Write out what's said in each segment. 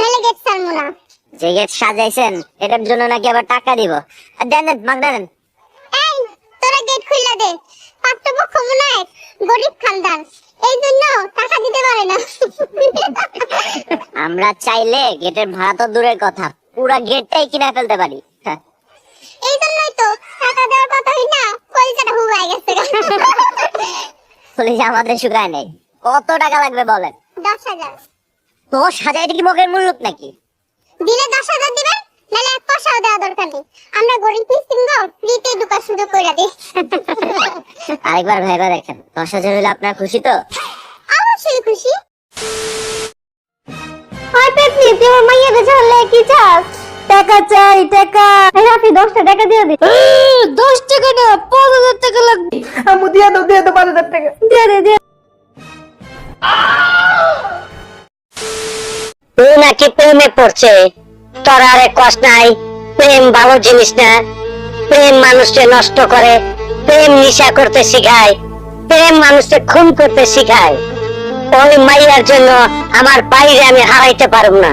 নাহলে গেট না। যে গেট সাজাইছেন এটার জন্য নাকি আবার টাকা দিব? আর দেন দেন মাগ দেন এই তোরা গেট খুলে দে। মনে হয় গরিব খানদান। এই জন্য টাকা দিতে পারে না। আমরা চাইলে গেটের ভাড়া তো দূরের কথা পুরা গেটটাই কিনে ফেলতে পারি। হ্যাঁ। এই জন্যই তো টাকা দেওয়ার কথা হই না কলিজাটা হুবাই গেছে। পুলিশ আমাদের শুকায় নেই। কত টাকা লাগবে বলেন? দশ হাজার। দশ হাজার এটা কি মগের মূল্য নাকি? দিলে দশ হাজার দিবেন নাহলে এক পয়সাও দেওয়া দরকার নেই। আমরা গরিব ফ্রিতে সুযোগ করে দিই। আরেকবার ভেবে দেখেন দশ হাজার হলে আপনার খুশি তো? অবশ্যই খুশি। হয় পেতনি তুই আমার মাইয়া বেচা হলে কি চাস? টাকা চাই টাকা। এই রাতে দশটা টাকা দিয়ে দে। দশ টাকা না পাঁচ হাজার টাকা লাগবে। আম্মু দিয়ে দাও দিয়ে দাও পাঁচ হাজার টাকা। দিয়ে দে নাকি প্রেমে পড়ছে? তোর আরে কষ্ট নাই। প্রেম ভালো জিনিস না। প্রেম মানুষকে নষ্ট করে। প্রেম নিশা করতে শিখায়। প্রেম মানুষকে খুন করতে শিখায়। ওই মাইয়ার জন্য আমার বাইরে আমি হারাইতে পারব না।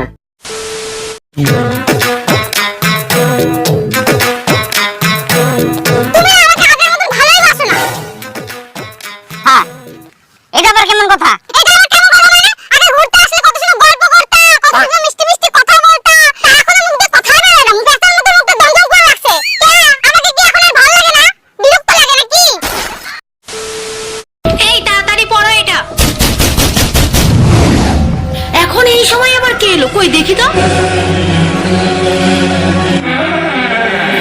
কই, দেখি তো।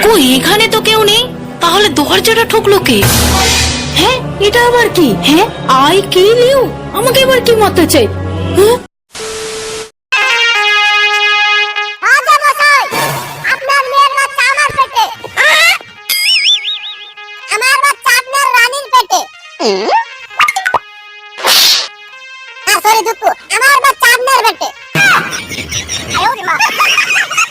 কই, এখানে তো কেউ নেই? তাহলে দরজাটা ঠুকলো কে? হ্যাঁ এটা আবার কি? হ্যাঁ আই কি নিউ আমাকে এবার কি মতে চাই? হ্যাঁ? আমার বাচ্চা আপনার বেটে 哎呦我的妈！